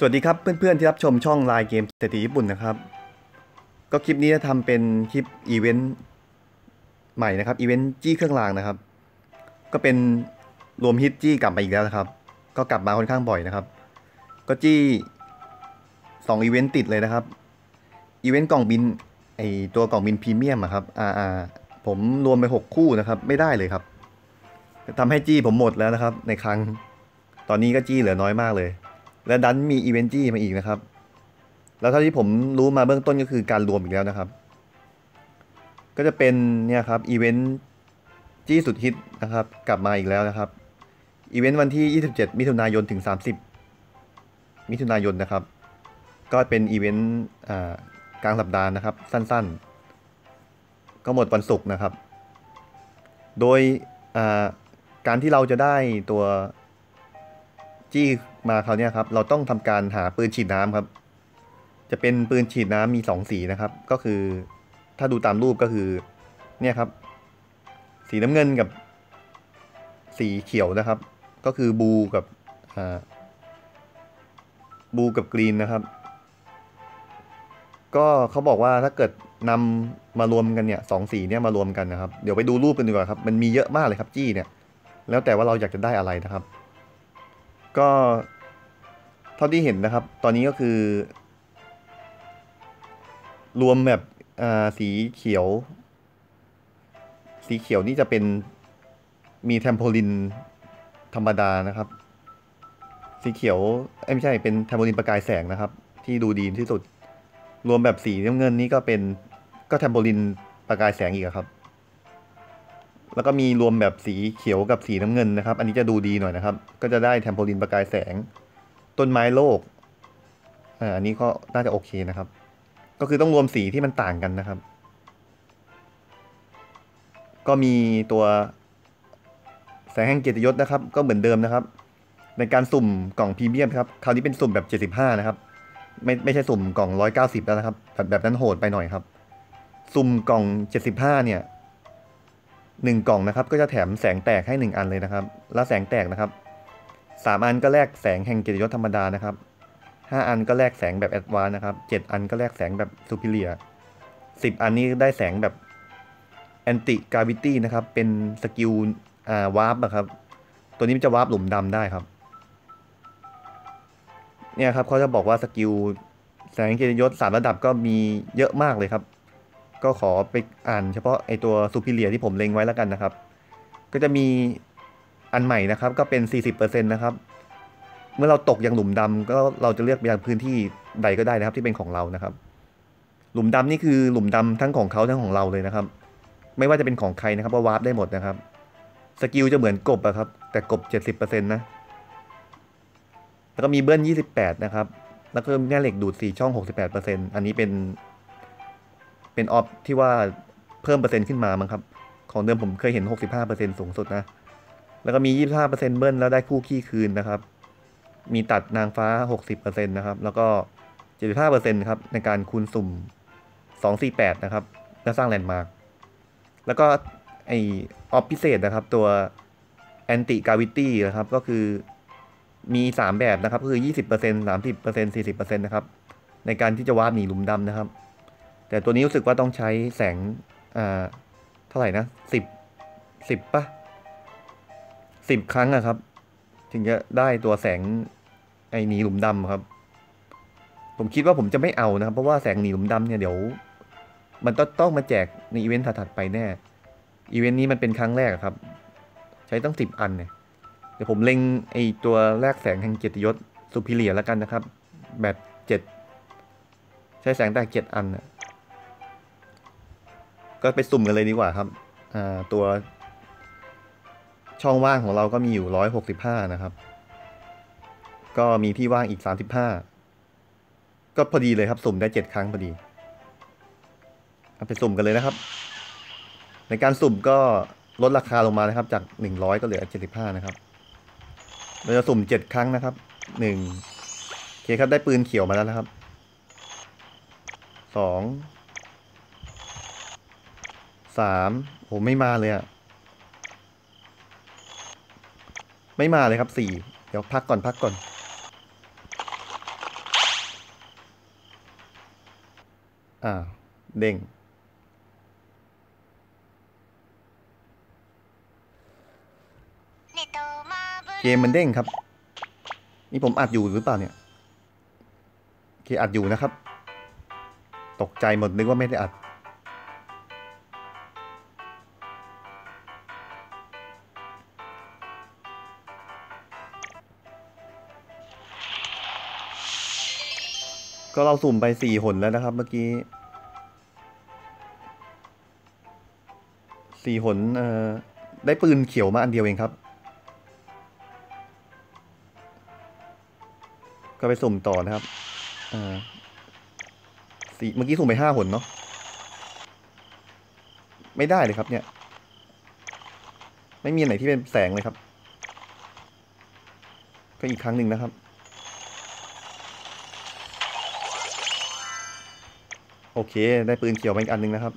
สวัสดีครับเพื่อนๆที่รับชมช่องไลน์เกมเศรษฐีญี่ปุ่นนะครับ ก็คลิปนี้จะทำเป็นคลิปอีเวนต์ใหม่นะครับอีเวนต์จี้เครื่องรางนะครับ ก็เป็นรวมฮิตจี้กลับมาอีกแล้วนะครับ ก็กลับมาค่อนข้างบ่อยนะครับ ก็จี้สองอีเวนต์ติดเลยนะครับอีเวนต์กล่องบินไอตัวกล่องบินพรีเมียมอะครับอ่าอ่าผมรวมไปหกคู่นะครับไม่ได้เลยครับทำให้จี้ผมหมดแล้วนะครับ ในครั้ง ตอนนี้ก็จี้เหลือน้อยมากเลย และดันมีอีเวนต์จี้มาอีกนะครับ แล้วเท่าที่ผมรู้มาเบื้องต้นก็คือการรวมอีกแล้วนะครับ ก็จะเป็นเนี่ยครับอีเวนต์จี้สุดฮิตนะครับ กลับมาอีกแล้วนะครับอีเวนต์วันที่ 27 มิถุนายนถึง 30 มิถุนายนนะครับ ก็เป็นอีเวนต์กลางสัปดาห์นะครับ สั้นๆ ก็หมดวันศุกร์นะครับ โดยการที่เราจะได้ตัว จี้มาคราวนี้ครับ เราต้องทำการหาปืนฉีดน้ำครับ จะเป็นปืนฉีดน้ำมีสองสีนะครับ ก็คือถ้าดูตามรูปก็คือเนี่ยครับ สีน้ำเงินกับ สีเขียวนะครับ ก็คือบูกับบูกับกรีนนะครับ ก็เขาบอกว่าถ้าเกิดนำมารวมกันเนี่ยสองสีเนี่ยมารวมกันนะครับ เดี๋ยวไปดูรูปกันดีกว่าครับ มันมีเยอะมากเลยครับจี้เนี่ย แล้วแต่ว่าเราอยากจะได้อะไรนะครับ ก็เท่าที่เห็นนะครับ ตอนนี้ก็คือ รวมแบบสีเขียว สีเขียวนี่จะเป็นมีเทมโพลินธรรมดานะครับ สีเขียวไม่ใช่เป็นเทมโพลินประกายแสงนะครับ ที่ดูดีที่สุด รวมแบบสีน้ำเงินนี่ก็เป็นก็เทมโพลินประกายแสงอีกครับ แล้วก็มีรวมแบบสีเขียวกับสีน้ำเงินนะครับ อันนี้จะดูดีหน่อยนะครับ ก็จะได้แทมโพลินประกายแสง ต้นไม้โลกอ่าอันนี้ก็น่าจะโอเคนะครับ ก็คือต้องรวมสีที่มันต่างกันนะครับ ก็มีตัวแสงแห่งเกียรติยศนะครับ ก็เหมือนเดิมนะครับ ในการสุ่มกล่องพรีเมียมครับ คราวนี้เป็นสุ่มแบบ 75 นะครับ ไม่ไม่ใช่สุ่มกล่อง 190 แล้วนะครับ แบบแบบนั้นโหดไปหน่อยครับ สุ่มกล่อง 75 เนี่ย หนึ่งกล่องนะครับ ก็จะแถมแสงแตกให้หนึ่งอันเลยนะครับ แล้วแสงแตกนะครับสามอันก็แลกแสงแห่งเกียรติยศธรรมดานะครับห้าอันก็แลกแสงแบบแอดวานนะครับเจ็ดอันก็แลกแสงแบบซูเปอร์เลียสิบอันนี้ได้แสงแบบแอนติกาวิตี้นะครับ เป็นสกิลอ่าวาร์ปนะครับ ตัวนี้มันจะวาร์ปหลุมดำได้ครับ เนี่ยครับเขาจะบอกว่าสกิลแสงเกียรติยศสามระดับก็มีเยอะมากเลยครับ ก็ขอไปอ่านเฉพาะไอตัวซูพิเลียที่ผมเล็งไว้แล้วกันนะครับ ก็จะมีอันใหม่นะครับก็เป็น 40%นะครับ เมื่อเราตกอย่างหลุมดำก็เราจะเลือกไปยังพื้นที่ใดก็ได้นะครับที่เป็นของเรานะครับ หลุมดำนี่คือหลุมดำทั้งของเขาทั้งของเราเลยนะครับ ไม่ว่าจะเป็นของใครนะครับว่าวาร์ปได้หมดนะครับ สกิลจะเหมือนกบอะครับแต่กบ 70%นะแล้วก็มีเบิ้ล28 นะครับ แล้วก็แม่เหล็กดูด 4 ช่อง 68%อันนี้เป็น เป็นออฟที่ว่าเพิ่มเปอร์เซ็นต์ขึ้นมามั้งครับ ของเดิมผมเคยเห็น 65%สูงสุดนะ แล้วก็มี 25%เบิ้ลแล้วได้คู่ขี้คืนนะครับ มีตัดนางฟ้า 60%นะครับ แล้วก็ 75%ครับในการคูณสุ่ม 248 นะครับ แล้วสร้างแลนด์มาร์กแล้วก็ไอออฟพิเศษนะครับ ตัว anti gravity นะครับ ก็คือมี 3 แบบนะครับคือ 20% 30% 40%นะครับ ในการที่จะวาดหนีหลุมดำนะครับ แต่ตัวนี้รู้สึกว่าต้องใช้แสงอ่าเท่าไหร่นะสิบสิบปะสิบครั้งอะครับ ถึงจะได้ตัวแสงไอ้หนีหลุมดำครับ ผมคิดว่าผมจะไม่เอานะครับ เพราะว่าแสงหนีหลุมดำเนี่ยเดี๋ยว มันต้องต้องมาแจกในอีเวนต์ถัดๆไปแน่ อีเวนต์นี้มันเป็นครั้งแรกครับ ใช้ตั้งสิบอันเนี่ยเดี๋ยวผมเล็งไอ้ตัวแรกแสงแห่งเกียรติยศสุพิเลียแล้วกันนะครับ แบบเจ็ดใช้แสงแต่เจ็ดอันนะ ก็ไปสุ่มกันเลยดีกว่าครับตัว ช่องว่างของเราก็มีอยู่ร้อยหกสิบห้านะครับ ก็มีที่ว่างอีกสามสิบห้าก็พอดีเลยครับ สุ่มได้เจ็ดครั้งพอดีเอาไปสุ่มกันเลยนะครับ ในการสุ่มก็ลดราคาลงมานะครับ จากหนึ่งร้อยก็เหลือเจ็ดสิบห้านะครับ เราจะสุ่มเจ็ดครั้งนะครับหนึ่งโอเคครับได้ปืนเขียวมาแล้วนะครับสอง สามโหไม่มาเลยอะไม่มาเลยครับสี่เดี๋ยวพักก่อนพักก่อน อ่า เด้งเกมมันเด้งครับ นี่ผมอัดอยู่หรือเปล่าเนี่ยโอเคอัดอยู่นะครับ ตกใจหมดนึกว่าไม่ได้อัด ก็เราสุ่มไปสี่หนแล้วนะครับ เมื่อกี้สี่หนเอ่อได้ปืนเขียวมาอันเดียวเองครับ ก็ไปสุ่มต่อนะครับเอ่อสี่เมื่อกี้สุ่มไปห้าหนเนาะไม่ได้เลยครับเนี่ย ไม่มีไหนที่เป็นแสงเลยครับ ก็อีกครั้งหนึ่งนะครับ โอเค ได้ปืนเขียวมาอีกอันหนึ่งนะครับ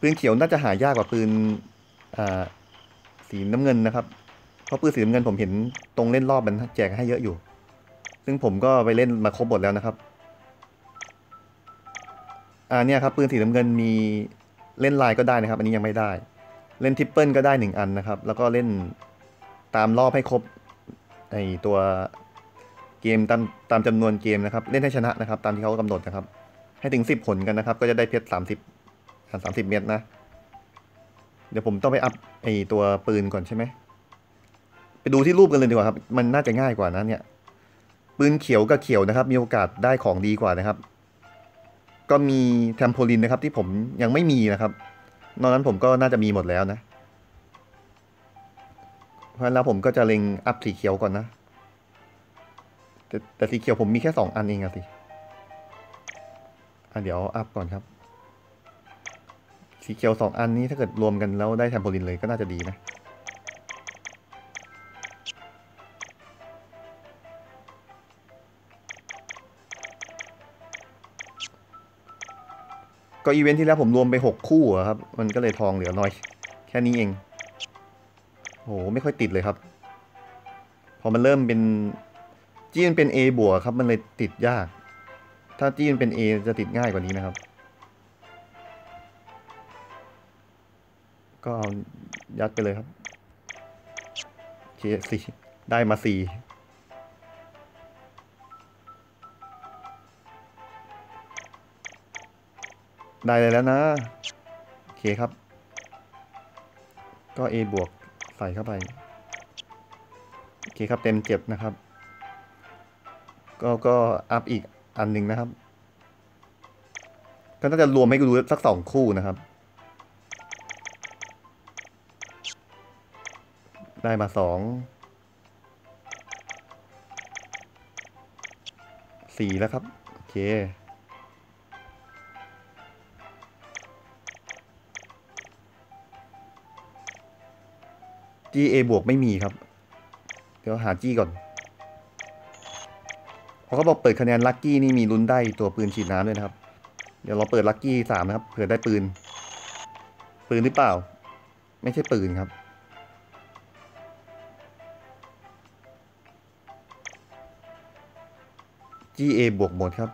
ปืนเขียวน่าจะหายากกว่าปืนอ่าสีน้ำเงินนะครับ เพราะปืนสีน้ำเงินผมเห็นตรงเล่นรอบมันแจกให้เยอะอยู่ ซึ่งผมก็ไปเล่นมาครบหมดแล้วนะครับ อ่าเนี่ยครับปืนสีน้ำเงินมีเล่นลายก็ได้นะครับ อันนี้ยังไม่ได้ เล่นทริปเปิลก็ได้หนึ่งอันนะครับ แล้วก็เล่นตามรอบให้ครบไอตัวเกมตามตามจำนวนเกมนะครับ เล่นให้ชนะนะครับ ตามที่เขากำหนดนะครับ ให้ถึงสิบผลกันนะครับ ก็จะได้เพชรสามสิบสามสิบเม็ดนะ เดี๋ยวผมต้องไปอัพไอตัวปืนก่อนใช่ไหม ไปดูที่รูปกันเลยดีกว่าครับ มันน่าจะง่ายกว่านะเนี่ย ปืนเขียวกับเขียวนะครับ มีโอกาสได้ของดีกว่านะครับ ก็มีแทมโพลินนะครับ ที่ผมยังไม่มีนะครับ นอกนั้นผมก็น่าจะมีหมดแล้วนะ เพราะฉะนั้นแล้วผมก็จะเล็งอัพสีเขียวก่อนนะ แต่แต่สีเขียวผมมีแค่สองอันเองอะสิ อะเดี๋ยวอัพก่อนครับ สีเขียวสองอันนี้ถ้าเกิดรวมกันแล้วได้แทมโพลินเลยก็น่าจะดีนะก็อีเวนท์ที่แล้วผมรวมไปหกคู่อะครับ มันก็เลยทองเหลือน้อย แค่นี้เองโหไม่ค่อยติดเลยครับ พอมันเริ่มเป็นจี้มันเป็น A บวกครับ มันเลยติดยาก ถ้าจี้มันเป็น A จะติดง่ายกว่านี้นะครับ ก็เอายัดไปเลยครับเคสี่ได้มาสี่ได้เลยแล้วนะ โอเคครับ ก็ A บวกใส่เข้าไป โอเคครับเต็มเจ็บนะครับ ก็ก็อัพอีก อันหนึ่งนะครับ ก็น่าจะรวมให้ดูสักสองคู่นะครับ ได้มาสองสี่แล้วครับ โอเค GA บวกไม่มีครับ เดี๋ยวหา G ก่อน เขาก็บอกเปิดคะแนนลัคกี้นี่มีลุ้นได้ตัวปืนฉีดน้ำด้วยนะครับ เดี๋ยวเราเปิดลัคกี้สามนะครับเผื่อได้ปืน ปืนหรือเปล่า ไม่ใช่ปืนครับ GA บวกหมดครับ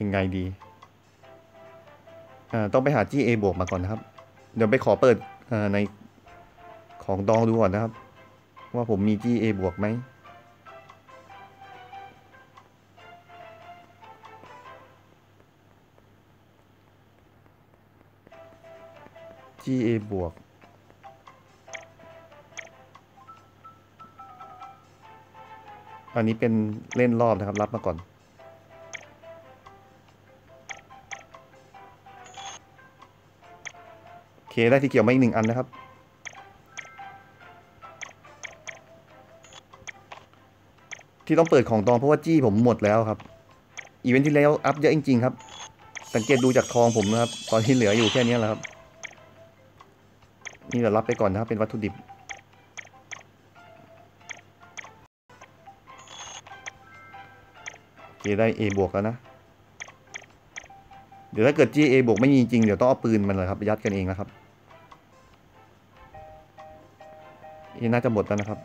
ยังไงดีอ่าต้องไปหา GA บวกมาก่อนนะครับ เดี๋ยวไปขอเปิดอ่าในของดองดูก่อนนะครับ ว่าผมมี GA บวกไหม GA บวก อันนี้เป็นเล่นรอบนะครับ รับมาก่อน โอเค ได้ที่เกี่ยวมาอีกหนึ่งอันนะครับที่ต้องเปิดของดองเพราะว่าจี้ผมหมดแล้วครับ อีเวนท์ที่แล้วอัพเยอะจริง ๆ ครับ สังเกตดูจากทองผมนะครับ ตอนที่เหลืออยู่แค่นี้แหละครับ นี่เรารับไปก่อนนะครับเป็นวัตถุดิบ โอเคได้ A บวกแล้วนะ เดี๋ยวถ้าเกิด GA บวกไม่มีจริง เดี๋ยวต้องเอาปืนมันเลยครับยัดกันเองนะครับนี่น่าจะหมดแล้วนะครับ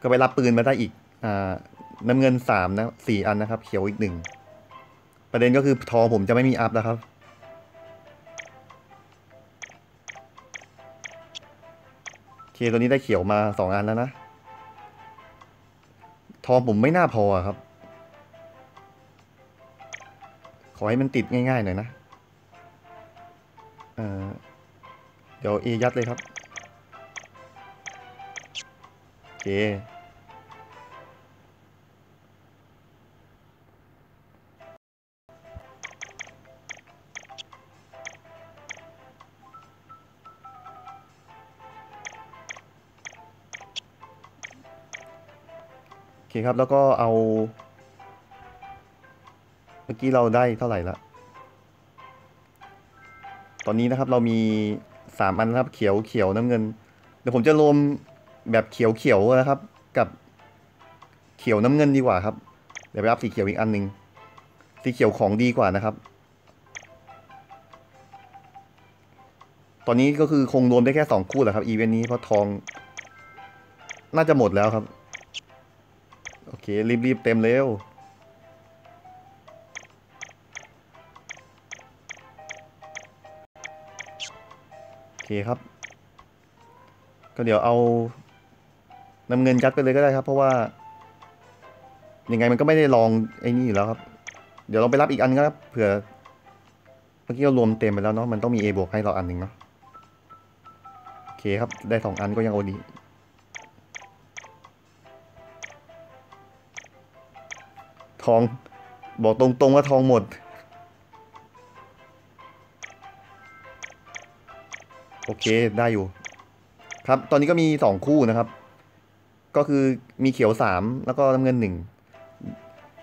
ก็ไปรับปืนมาได้อีกอ่าน้ำเงินสามนะสี่อันนะครับ เขียวอีกหนึ่งประเด็นก็คือทอผมจะไม่มีอัพแล้วครับ เคตัวนี้ได้เขียวมาสองอันแล้วนะ ทองผมไม่น่าพอครับ ขอให้มันติดง่ายๆหน่อยนะเเดี๋ยวเอยัดเลยครับโอเค คครับ แล้วก็เอา เมื่อกี้เราได้เท่าไหร่ละตอนนี้นะครับเรามีสามอันนะครับ เขียวเขียวน้ำเงิน เดี๋ยวผมจะรวมแบบเขียวเขียวนะครับ กับเขียวน้ำเงินดีกว่าครับ เดี๋ยวไปรับสีเขียวอีกอันหนึ่งสีเขียวของดีกว่านะครับ ตอนนี้ก็คือคงรวมได้แค่สองคู่แหละครับอีเวนต์นี้เพราะทอง น่าจะหมดแล้วครับ อเค รีบ ๆ เต็มเร็วโอเคครับ ก็เดี๋ยวเอานำเงินยัดไปเลยก็ได้ครับ เพราะว่า ยังไงมันก็ไม่ได้ลองไอ้นี่อยู่แล้วครับ เดี๋ยวเราไปรับอีกอันก็ครับเผื่อ เมื่อกี้เรารวมเต็มไปแล้วเนาะมันต้องมี A บวกให้เราอันหนึ่งเนาะโอเคครับ ได้สองอันก็ยังโอดี ทอง บอกตรงๆว่าทองหมด โอเคได้อยู่ ครับตอนนี้ก็มีสองคู่นะครับ ก็คือมีเขียวสามแล้วก็น้ำเงินหนึ่ง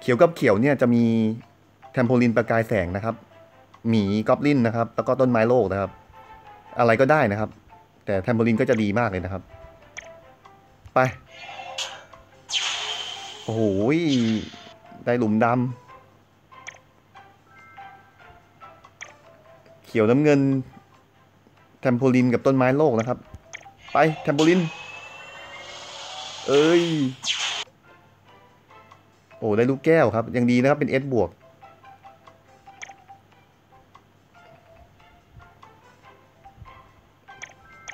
เขียวกับเขียวเนี่ยจะมีแทมโพลินประกายแสงนะครับ หมีกอบลินนะครับ แล้วก็ต้นไม้โลกนะครับ อะไรก็ได้นะครับ แต่แทมโพลินก็จะดีมากเลยนะครับ ไป โอ้โห ได้หลุมดำเขียวน้ำเงิน แทมโพลินกับต้นไม้โลกนะครับ ไป แทมโพลิน เอ้ย โอ้ ได้ลูกแก้วครับ ยังดีนะครับ เป็นเอสบวก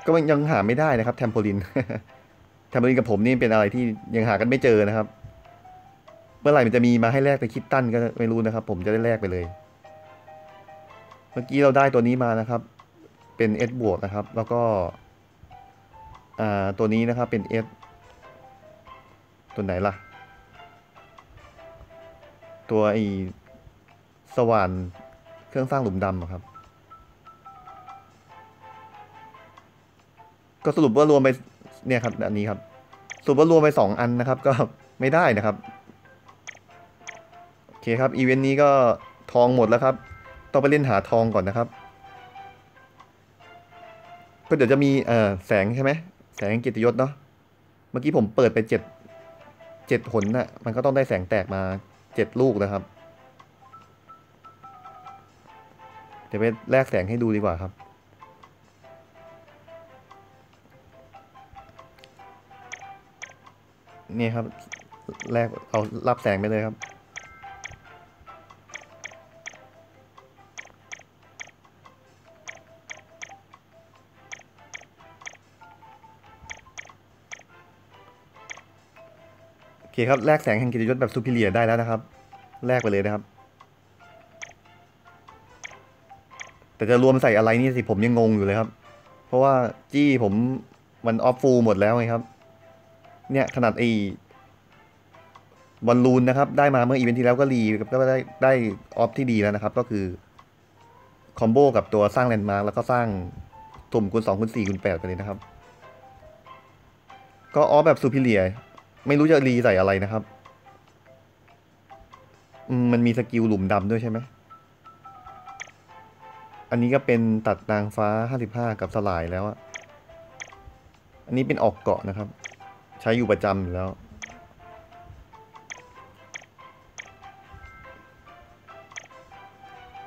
ก็ยังหาไม่ได้นะครับ แทมโพลิน แทมโพลินกับผมนี่เป็นอะไรที่ยังหากันไม่เจอนะครับ เมื่อไหร่มันจะมีมาให้แลกไปคิดตั้นก็ไม่รู้นะครับ ผมจะได้แลกไปเลย เมื่อกี้เราได้ตัวนี้มานะครับ เป็น S บวกนะครับ แล้วก็อ่าตัวนี้นะครับเป็น S ตัวไหนล่ะ ตัวไอสว่านเครื่องสร้างหลุมดำครับ ก็สรุปว่ารวมไปเนี่ยครับอันนี้ครับ สรุปว่ารวมไปสองอันนะครับ ก็ไม่ได้นะครับ เคครับ อีเวนต์นี้ก็ทองหมดแล้วครับ ต้องไปเล่นหาทองก่อนนะครับ ก็เดี๋ยวจะมีเอ่อแสงใช่ไหมแสงเกียรติยศเนาะ เมื่อกี้ผมเปิดไปเจ็ดเจ็ดหนน่ะ มันก็ต้องได้แสงแตกมาเจ็ดลูกนะครับ เดี๋ยวไปแลกแสงให้ดูดีกว่าครับนี่ครับแลกเอารับแสงไปเลยครับ เคครับแลกแสงแห่งกิตยศแบบซูพิเลียได้แล้วนะครับ แลกไปเลยนะครับ แต่จะรวมใส่อะไรนี่สิผมยังงงอยู่เลยครับ เพราะว่าจี้ผมมันออฟฟูลหมดแล้วไงครับ เนี่ยขนาดไอ้บอลลูนนะครับ ได้มาเมื่ออีเวนท์ที่แล้วก็รีก็ได้ได้ออฟที่ดีแล้วนะครับ ก็คือคอมโบกับตัวสร้างแลนด์มาร์กแล้วก็สร้างตุ่มคูณสองคูณสี่คูณแปดไปเลยนะครับ ก็ออฟแบบซูพิเลีย ไม่รู้จะรีใส่อะไรนะครับอืมมันมีสกิลหลุมดำด้วยใช่ไหม อันนี้ก็เป็นตัดนางฟ้าห้าสิบห้ากับสลายแล้วอะอันนี้เป็นออกเกาะนะครับ ใช้อยู่ประจำอยู่แล้ว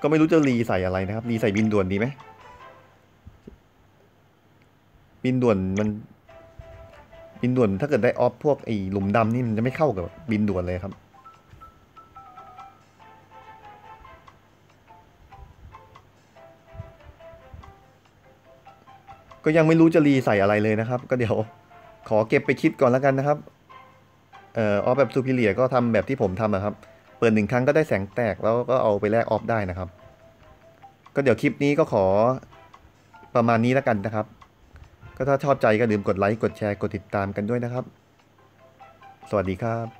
ก็ไม่รู้จะรีใส่อะไรนะครับ รีใส่บินด่วนดีไหม บินด่วนมัน บินด่วนถ้าเกิดได้ออฟพวกไอ้หลุมดำนี่มันจะไม่เข้ากับบินด่วนเลยครับ ก็ยังไม่รู้จะรีใส่อะไรเลยนะครับ ก็เดี๋ยวขอเก็บไปคิดก่อนแล้วกันนะครับ เอ่อออฟแบบซูพิเลียก็ทำแบบที่ผมทำอะครับ เปิดหนึ่งครั้งก็ได้แสงแตกแล้วก็เอาไปแลกออฟได้นะครับ ก็เดี๋ยวคลิปนี้ก็ขอประมาณนี้แล้วกันนะครับ ก็ถ้าชอบใจก็ลืมกดไลค์ กดแชร์ กดติดตามกันด้วยนะครับ สวัสดีครับ